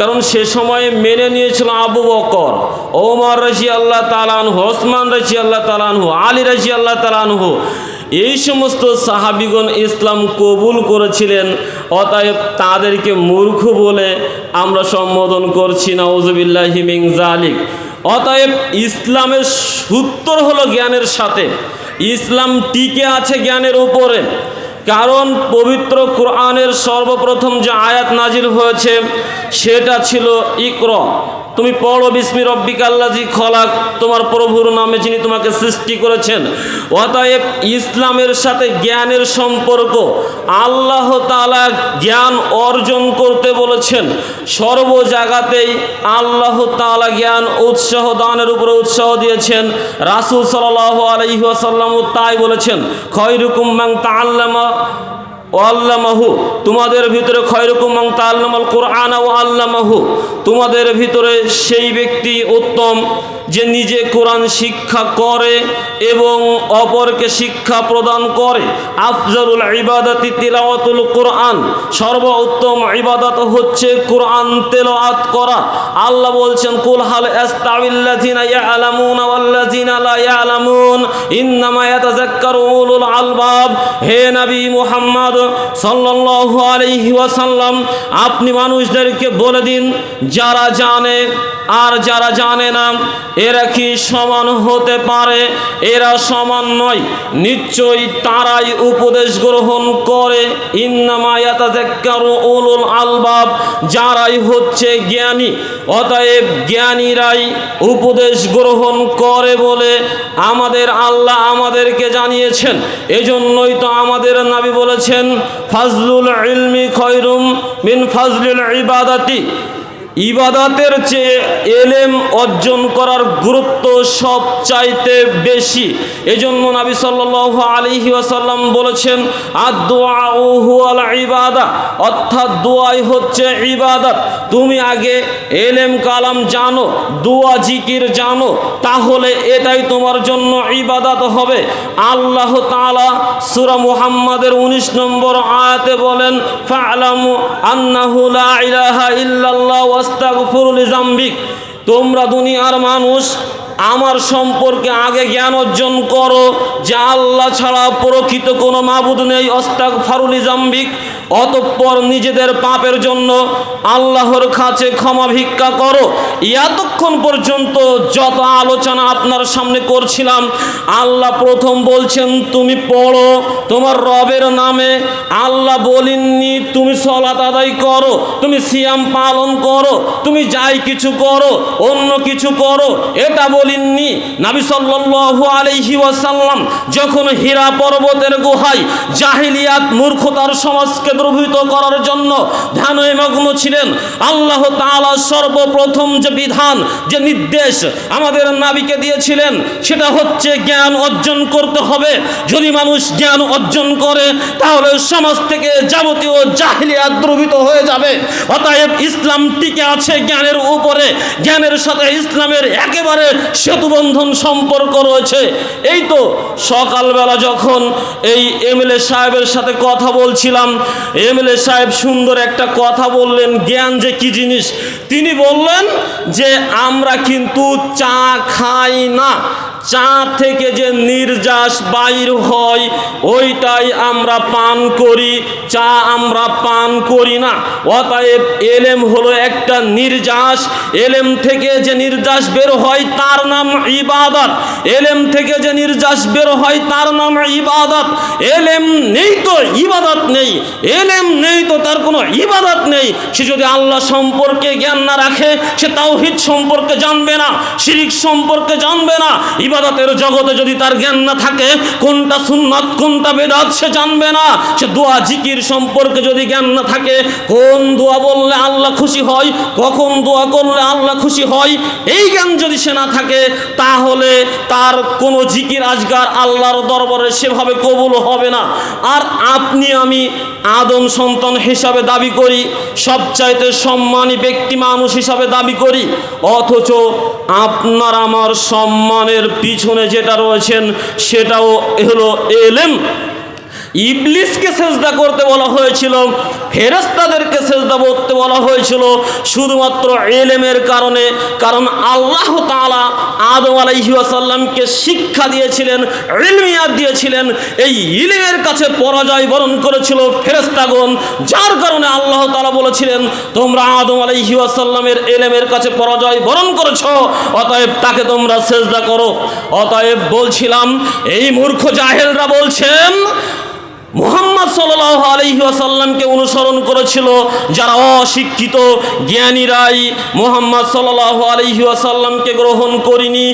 কারণ সে সময়ে মেনে নিয়েছিল আবু বকর, ওমর রাজি আল্লাহ তালানহু ওসমান রাজি আল্লাহ তালানহু আলী রাজি আল্লাহ তালানহু এই সমস্ত সাহাবিগণ ইসলাম কবুল করেছিলেন, অতএব তাদেরকে মূর্খ বলে আমরা সম্বোধন করছি না ওজবিল্লাহিমিং জালিক অতএব ইসলামের সূত্র হলো জ্ঞানের সাথে, ইসলাম টিকে আছে জ্ঞানের উপরে। কারণ পবিত্র কোরআনের সর্বপ্রথম যে আয়াত নাজিল হয়েছে সেটা ছিল ইকর। তুমি পড়ো বিস্মি রব্বিক আল্লাজি খলাক, তোমার প্রভুর নামে যিনি তোমাকে সৃষ্টি করেছেন। অতএব ইসলামের সাথে জ্ঞানের সম্পর্ক, আল্লাহ তাআলা জ্ঞান অর্জন করতে বলেছেন। সর্ব জায়গাতেই আল্লাহ তাআলা জ্ঞান উৎসাহ দানের উপরে উৎসাহ দিয়েছেন। রাসূল সাল্লাল্লাহু আলাইহি ওয়াসাল্লামও তাই বলেছেন খয়রুকুম মান তাআল্লামা ও আল্লামাহু, তোমাদের ভিতরে খয়রকুমাং তাল্লামাল কোরআন ও আল্লামাহু, তোমাদের ভিতরে সেই ব্যক্তি উত্তম যে নিজে কোরআন শিক্ষা করে এবং অপরকে শিক্ষা প্রদান করে। আফজলুল ইবাদতি তিলাওয়াতুল কোরআন, সর্বোত্তম ইবাদত হচ্ছে কোরআন তেলাওয়াত করা। আল্লাহ বলছেন, কুল হাল আস্তাবিল্লাযিনা ইয়ালামুনা ওয়াল্লাযিনা লা ইয়ালামুন। আলবাব। হে নবী মুহাম্মদ সাল্লাল্লাহু আলাইহি ওয়াসাল্লাম, আপনি মানুষদেরকে বলে দিন, যারা জানে আর যারা জানে না, এরা কি সমান হতে পারে? এরা সমান নয়, নিশ্চয়ই তারাই উপদেশ গ্রহণ করে। উলুল আলবাব। যারাই হচ্ছে জ্ঞানী, অতএব জ্ঞানীরাই উপদেশ গ্রহণ করে বলে আমাদের আল্লাহ আমাদেরকে জানিয়েছেন। এজন্যই তো আমাদের নাবি বলেছেন ফাজলুল ইলমি খয়রুম মিন ফাজলুল ইবাদাতি। ইবাদাতের চেয়ে এলেম অর্জন করার গুরুত্ব সব চাইতে বেশি। এজন্য নাবি সাল্লাল্লাহু আলাইহি ওয়াসাল্লাম বলেছেন, আদ-দুআ হুয়াল ইবাদা অর্থাৎ দোয়াই হচ্ছে ইবাদত। তুমি আগে এলেম কালাম জানো দোয়া জিকির জানো, তাহলে এটাই তোমার জন্য ইবাদাত হবে। আল্লাহ তাআলা সূরা মুহাম্মাদের 19 নম্বর আয়াতে বলেন, ফা'লামু আন্নাহু লা ইলাহা ইল্লাল্লাহ ওয়াস্তাগফিরু তোমরা দুনিয়ার মানুষ, আমার সম্পর্কে আগে জ্ঞান অর্জন করো। যে আল্লাহ ছাড়া প্রকৃত কোনো মাবুদ নেই। অস্তাক ফারুলি জাম্বিক অতঃপর নিজেদের পাপের জন্য আল্লাহর কাছে ক্ষমা ভিক্ষা করো। এতক্ষণ পর্যন্ত যত আলোচনা আপনার সামনে করছিলাম, আল্লাহ প্রথম বলছেন, তুমি পড়ো, তোমার রবের নামে আল্লাহ বলেননি, তুমি সলাত আদায় করো, তুমি সিয়াম পালন করো, তুমি যাই কিছু করো, অন্য কিছু করো, এটা বলেননি। নাবি সাল্লাল্লাহু আলাইহি ওয়াসাল্লাম যখন হীরা পর্বতের গুহায় জাহিলিয়াত মূর্খতার সমাজকে দ্রবীত করার জন্য ধ্যানে মগ্ন ছিলেন। আল্লাহ তাআলা সর্বপ্রথম যে বিধান, যে নির্দেশ আমাদের নাবিকে দিয়েছিলেন, সেটা হচ্ছে জ্ঞান অর্জন করতে হবে। যদি মানুষ জ্ঞান অর্জন করে, তাহলে সমাজ থেকে যাবতীয় জাহিলিয়াত দ্রবীত হয়ে যাবে। অতএব ইসলাম টিকে আছে জ্ঞানের উপরে। জ্ঞানের সাথে ইসলামের একেবারে সেতুবন্ধন সম্পর্ক রয়েছে। এই তো সকালবেলা যখন এই এমএলএ সাহেবের সাথে কথা বলছিলাম এমএলএ সাহেব সুন্দর একটা কথা বললেন, জ্ঞান যে কি জিনিস? তিনি বললেন যে, আমরা কিন্তু চা খাই না, চা থেকে যে নির্যাস বাইর হয়, ওইটাই আমরা পান করি, চা আমরা পান করি না। অতএব এলেম হলো একটা নির্যাস। এলেম থেকে যে নির্যাস বের হয়, তার নাম ইবাদত। এলেম থেকে যে নির্যাস বের হয়, তার নাম ইবাদত। এলেম নেই তো, ইবাদত নেই। এলেম নেই তো তার কোনো ইবাদত নেই। সে যদি আল্লাহ সম্পর্কে জ্ঞান না রাখে, সে তাওহিদ সম্পর্কে জানবে না, শিরিক সম্পর্কে জানবে না, ইবাদতের জগতে যদি তার জ্ঞান না থাকে, কোনটা সুন্নাত, কোনটা বেদাত সে জানবে না। সে দোয়া, জিকির সম্পর্কে যদি জ্ঞান না থাকে, কোন দোয়া বললে আল্লাহ খুশি হয়, কখন দোয়া করলে আল্লাহ খুশি হয়, এই জ্ঞান যদি সে না থাকে, তাহলে তার কোনো জিকির আজগার আল্লাহর দরবারে সেভাবে কবুল হবে না। আর আপনি, আমি আদম সন্তান হিসাবে দাবি করি, সবচাইতে সম্মানী ব্যক্তি মানুষ হিসাবে দাবি করি, অথচ আপনার আমার সম্মানের পিছনে যেটা রয়েছেন, সেটাও হলো এলেম। ইবলিসকে সেজদা করতে বলা হয়েছিল ফেরেস্তাদেরকে সেজদা করতে বলা হয়েছিল শুধুমাত্র এলেমের কারণে, কারণ আল্লাহ তাআলা আদম আলাইহিসাল্লামকে শিক্ষা দিয়েছিলেন, ইলমিয়াত দিয়েছিলেন, এই ইলমের কাছে পরাজয় বরণ করেছিল ফেরেস্তাগণ যার কারণে আল্লাহ তাআলা বলেছিলেন, তোমরা আদম আলাইহিসাল্লামের এলেমের কাছে পরাজয় বরণ করেছ, অতএব তাকে তোমরা সেজদা করো। অতএব বলছিলাম, এই মূর্খ জাহেলরা বলছেন মুহাম্মদ সাল্লাহ আলহিহাসাল্লামকে অনুসরণ করেছিল, যারা অশিক্ষিত জ্ঞানীরাই মোহাম্মদ সাল্লাহ আলহিহাসাল্লামকে গ্রহণ করিনি।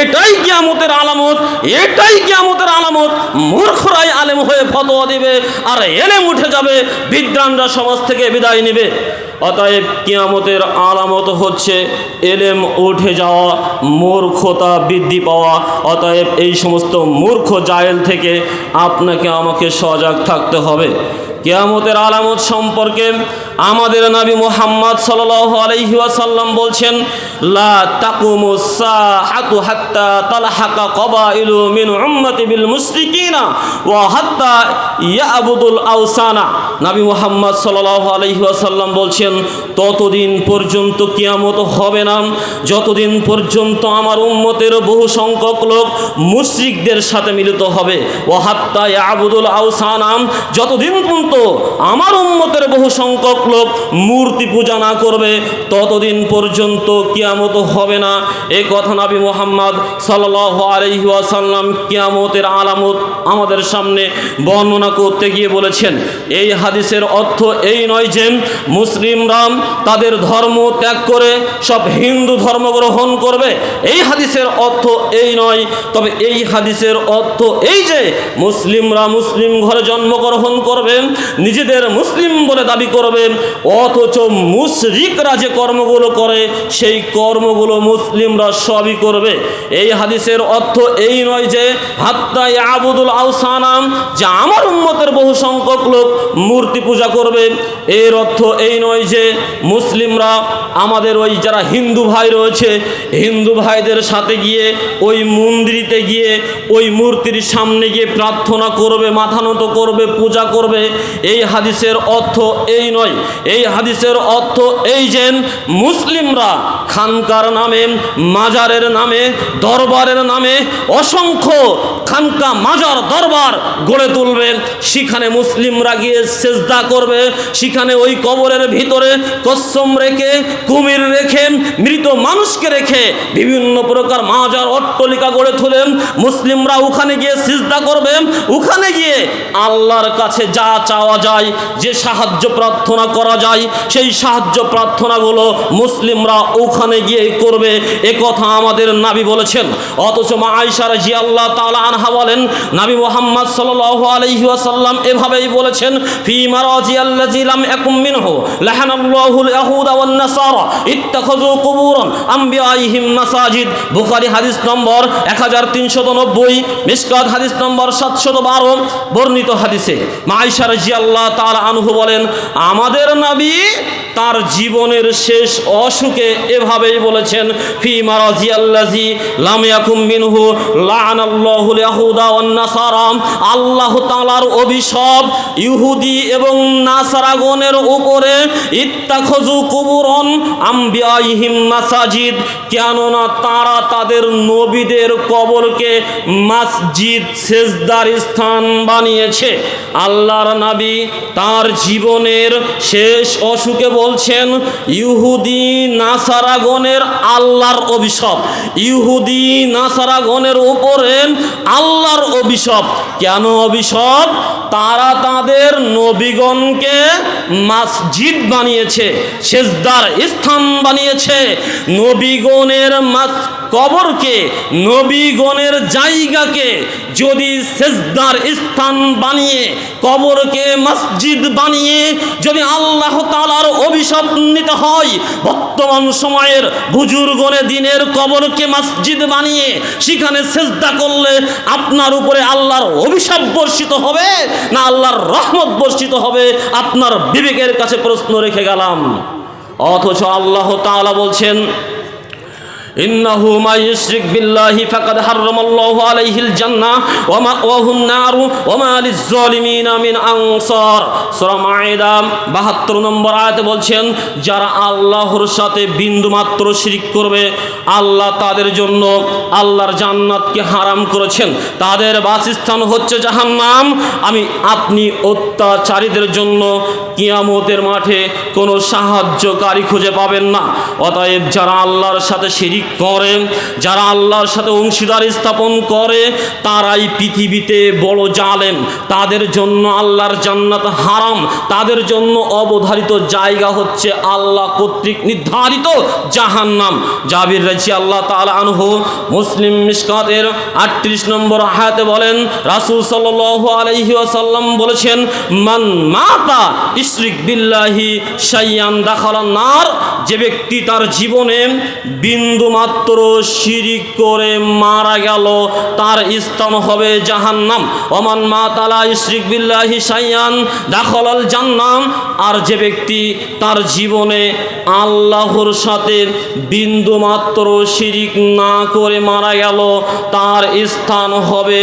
এটাই কিয়ামতের আলামত, এটাই কিয়ামতের আলামত। মূর্খরাই আলেম হয়ে ফতোয়া দেবে, আর এলেম উঠে যাবে বিদ্রানরা সমাজ থেকে বিদায় নেবে। অতএব কিয়ামতের আলামত হচ্ছে এলেম উঠে যাওয়া, মূর্খতা বৃদ্ধি পাওয়া। অতএব এই সমস্ত মূর্খ জায়েল থেকে আপনাকে আমাকে সজাগ থাকতে হবে। কেয়ামতের আলামত সম্পর্কে আমাদের নবী মুহাম্মদ ওয়াসাল্লাম বলছেন, লা সাহাতু হাত্তা হাত্তা নবী মুহাম্মদ বলছেন, ততদিন পর্যন্ত কিয়ামত হবে না। যতদিন পর্যন্ত আমার উম্মতের বহু সংখ্যক লোক মুশরিকদের সাথে মিলিত হবে ও হাত্তা ইয়াবুদুল আওসানাম যতদিন পর্যন্ত আমার উম্মতের বহু সংখ্যক লোক মূর্তি পূজা না করবে, ততদিন পর্যন্ত কিয়ামত হবে না। এই কথা নবী মোহাম্মদ সাল্লাহ আলহি আসাল্লাম কিয়ামতের আলামত আমাদের সামনে বর্ণনা করতে গিয়ে বলেছেন। এই হাদিসের অর্থ এই নয় যে মুসলিমরা তাদের ধর্ম ত্যাগ করে সব হিন্দু ধর্ম গ্রহণ করবে। এই হাদিসের অর্থ এই নয়, তবে এই হাদিসের অর্থ এই যে মুসলিমরা মুসলিম ঘরে জন্মগ্রহণ করবেন নিজেদের মুসলিম বলে দাবি করবেন অথচ মুশরিকরা যে কর্মগুলো করে, সেই কর্মগুলো মুসলিমরা সবই করবে। এই হাদিসের অর্থ এই নয় যে হাত্তাই আবুদুল আউসানাম, যে আমার উম্মতের বহু সংখ্যক লোক মূর্তি পূজা করবে। এর অর্থ এই নয় যে, মুসলিমরা আমাদের ওই যারা হিন্দু ভাই রয়েছে, হিন্দু ভাইদের সাথে গিয়ে, ওই মন্দিরিতে গিয়ে, ওই মূর্তির সামনে গিয়ে প্রার্থনা করবে, মাথা নত করবে, পূজা করবে। এই হাদিসের অর্থ এই নয় এই হাদিসের অর্থ এই যে মুসলিমরা খানকার নামে, মাজারের নামে, দরবারের নামে অসংখ্য খানকা মাজার দরবার গড়ে তুলবে। সেখানে মুসলিমরা গিয়ে সেজদা করবে। সেখানে ওই কবরের ভিতরে কসম রেখে, কুমির রেখে, মৃত মানুষকে রেখে বিভিন্ন প্রকার মাজার অট্টলিকা গড়ে তোলেন। মুসলিমরা ওখানে গিয়ে সিজদা করবে। ওখানে গিয়ে আল্লাহর কাছে যা চাওয়া যায়, যে সাহায্য প্রার্থনা করা যায়, সেই সাহায্য প্রার্থনাগুলো মুসলিমরা ওখানে গিয়ে করবে। এ কথা আমাদের নাবি বলেছেন। অথচ মা আয়সার জি আল্লাহ তাআলা আনহা বলেন, নাবি মোহাম্মদ আলাইহি ওয়াসাল্লাম এভাবেই বলেছেন, ফি মারাজি আল্লাজি লাম ইয়াকুম মিনহু, লাহানাল্লাহুল ইয়াহুদা ওয়ান নাসারা, ইত্তাখাযু কুবুরান আমবিয়াইহিম মাসাজিদ। বুখারী হাদিস নম্বর 1390 মিশকাত হাদিস নম্বর 712 বর্ণিত হাদিসে মা আয়সা রাদিয়াল্লাহু তাআলা আনহু বলেন, আমাদের নবী তার জীবনের শেষ অসুখে এভাবেই বলেছেন, ফি মারাজি আল্লাজি লাম ইয়াকুম মিনহু লাআনাল্লাহুল ইয়াহুদা ওয়ান নাসারা আল্লাহ তাআলার অভিশাপ ইহুদি এবং নাসারাগণের উপরে ইত্তাখজু কুবুরন আম্বিয়াইহিম মাসাজিদ। কেননা তারা তাদের নবীদের কবরকে মসজিদ, সেজদার স্থান বানিয়েছে। আল্লাহর নবী তার জীবনের শেষ অসুখে বলছেন, ইহুদি নাসারাগণের আল্লাহর অভিশাপ। ইহুদি নাসারাগণের উপরে আল্লাহর অভিশাপ। কেন অভিশাপ? তারা তাদের নবীগণকে মসজিদ বানিয়েছে, সেজদার স্থান বানিয়েছে। নবীগণের মাস কবরকে, নবীগণের জায়গাকে যদি সেজদার স্থান বানিয়ে, কবরকে মসজিদ বানিয়ে যদি আল্লাহ তালার অভিশাপ নিতে হয়, বর্তমান সময়ের বুজুর্গনে দিনের কবরকে মসজিদ বানিয়ে সেখানে সেজদা করলে আপনার উপরে আল্লাহর অভিশাপ বর্ষিত হবে না আল্লাহর রহমত বর্ষিত হবে? আপনার বিবেকের কাছে প্রশ্ন রেখে গেলাম। অথচ আল্লাহ তাআলা বলছেন ইন্নাহু মা ইউশরিক বিল্লাহি ফাকাদ হারামাল্লাহু আলাইহিল জান্নাহ ওয়া মাওয়াহুন নার ওয়া মা লিজ-জালিমিনা মিন আনসার। সূরা মাইদা 72 নম্বর আয়াতে বলছেন, যারা আল্লাহর সাথে বিন্দুমাত্র শিরিক করবে, আল্লাহ তাদের জন্য আল্লাহর জান্নাতকে হারাম করেছেন। তাদের বাসস্থান হচ্ছে জাহান্নাম। আমি আপনি অত্যাচারীদের জন্য কিয়ামতের মাঠে কোনো সাহায্যকারী খুঁজে পাবেন না। অতএব যারা আল্লাহর সাথে শিরিক করে, যারা আল্লাহর সাথে অংশীদার স্থাপন করে, তারাই পৃথিবীতে বড় জালেম। তাদের জন্য আল্লাহর জান্নাত হারাম। তাদের জন্য অবধারিত জায়গা হচ্ছে আল্লাহ কর্তৃক নির্ধারিত জাহান্নাম। জাবির রাজি আল্লাহ তাআলা আনহু মুসলিম মিসকাতের আটত্রিশ নম্বর হায়াতে বলেন, রাসূল সাল্লাল্লাহু আলাইহি ওয়াসাল্লাম বলেছেন, মান মাতা ইশরিক বিল্লাহি শাইয়ান দাখালান নার যে ব্যক্তি তার জীবনে বিন্দু মাত্র শিরিক করে মারা গেল, তার স্থান হবে জাহান্নাম। ওমান মা তালা ইশরিক বিল্লাহি শাইয়ান দাখলাল জান্নাম। আর যে ব্যক্তি তার জীবনে আল্লাহর সাথে বিন্দু মাত্র শিরিক না করে মারা গেল, তার স্থান হবে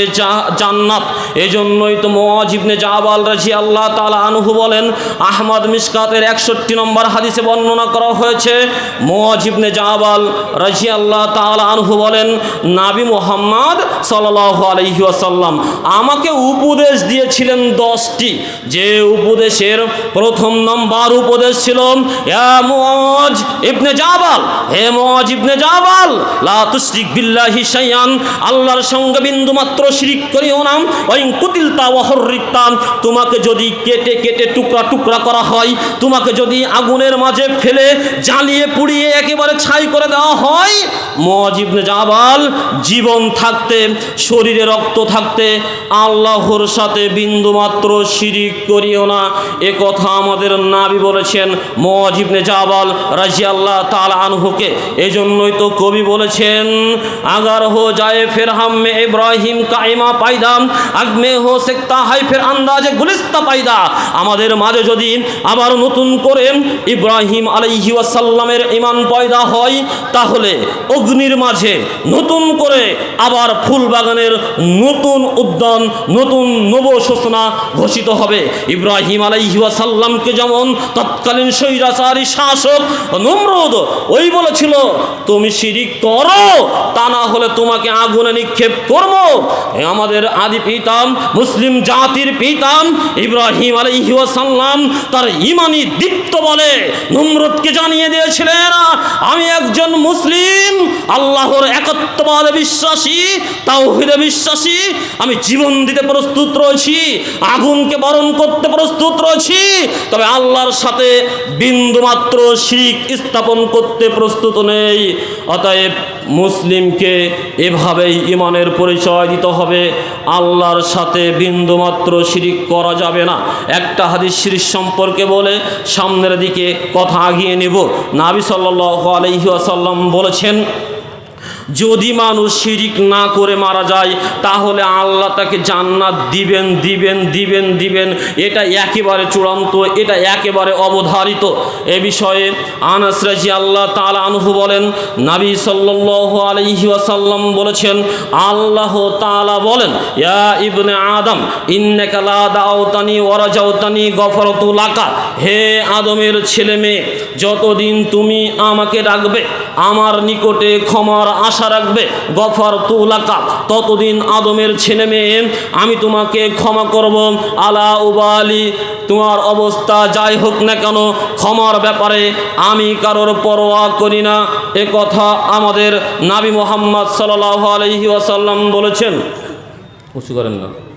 জান্নাত। এজন্যই তো মোয়াজিবনে জাবাল রাজি আল্লাহ তালা আনহু বলেন, আহমদ মিসকাতের একষট্টি নম্বর হাদিসে বর্ণনা করা হয়েছে মোয়াজিবনে জাবাল রাজি আল্লাহ তালা আনহু বলেন, নাবি মোহাম্মদ সাল্লাহ আলহি আসাল্লাম আমাকে উপদেশ দিয়েছিলেন দশটি। যে উপদেশের প্রথম নম্বর উপদেশ ছিল মুআজ ইবনে জাবাল, হে মুআজ ইবনে জাবাল, লা তুশরিক বিল্লাহি শাইআন, আল্লাহর সঙ্গে বিন্দু মাত্র শিরিক করিও না, ওয়াইন কুতিলতা ওয়া তোমাকে যদি কেটে কেটে টুকরা টুকরা করা হয়, তোমাকে যদি আগুনের মাঝে ফেলে, জ্বালিয়ে পুড়িয়ে একেবারে ছাই করে দেওয়া হয় মুআজ ইবনে জাবাল জীবন থাকতে, শরীরে রক্ত থাকতে, আল্লাহর সাথে বিন্দু মাত্র শিরিক করিও না। এ কথা আমাদের নাবি বলেছেন মজিবনে জাবাল রাজি আল্লাহ তাল আনহুকে। এই জন্যই তো কবি বলেছেন, আগার হো যায় ফের হাম্মে ইব্রাহিম কাইমা পাইদাম আগমে হো সেক্তা হাই ফের আন্দাজে গুলিস্তা পাইদা। আমাদের মাঝে যদি আবার নতুন করে ইব্রাহিম আলাইহি ওয়াসাল্লামের ইমান পয়দা হয়, তাহলে অগ্নির মাঝে নতুন করে আবার ফুল বাগানের নতুন উদ্যান, নতুন নব সূচনা ঘোষিত হবে। ইব্রাহিম আলাইহি ওয়াসাল্লামকে যেমন তৎকালীন স্বৈরাচারী শাসক নমরুদ ওই বলেছিল, তুমি শিরিক করো, তা না হলে তোমাকে আগুনে নিক্ষেপ করব। আমাদের আদি পিতাম মুসলিম জাতির পিতাম ইব্রাহিম আলাইহি ওয়াসাল্লাম তার ইমানি দীপ্ত বলে নমরুদকে জানিয়ে দিয়েছিলেন, আমি একজন মুসলিম আল্লাহর একত্ববাদে বিশ্বাসী, তাওহিদে বিশ্বাসী, আমি জীবন দিতে প্রস্তুত রয়েছি, আগুনকে বরণ করতে প্রস্তুত রয়েছি, তবে আল্লাহর সাথে বিন্দুমাত্র শিখ স্থাপন করতে প্রস্তুত নেই। অতএব মুসলিমকে এভাবেই ইমানের পরিচয় দিতে হবে। আল্লাহর সাথে বিন্দুমাত্র শিরিক করা যাবে না। একটা হাদিস শিরিক সম্পর্কে বলে সামনের দিকে কথা আগিয়ে নেব। নাবি সাল্লাহ আলহি আসাল্লাম বলেছেন যদি মানুষ শিরিক না করে মারা যায়, তাহলে আল্লাহ তাকে জান্নাত দিবেন দিবেন দিবেন দিবেন। এটা একেবারে চূড়ান্ত, এটা একেবারে অবধারিত। এ বিষয়ে আনাস রাজি আল্লাহ তালা আনহু বলেন, নাবি সাল্লাহ আলহি আসাল্লাম বলেছেন, আল্লাহ তালা বলেন, ইয়া ইবনে আদম, ইন্নেকা লা দাওতানি ওয়ারাজাউতানি গফরতুলাকা হে আদমের ছেলে মেয়ে যতদিন তুমি আমাকে ডাকবে, আমার নিকটে ক্ষমার আশা রাখবে, গফর তুলাকা। ততদিন আদমের ছেলে মেয়ে, আমি তোমাকে ক্ষমা করব। আলা উবালি, তোমার অবস্থা যাই হোক না কেন, ক্ষমার ব্যাপারে আমি কারোর পরোয়া করি না। এ কথা আমাদের নাবি মোহাম্মদ সাল্লাহ আলহি ওয়াসাল্লাম বলেছেন। উঁচু করেন না।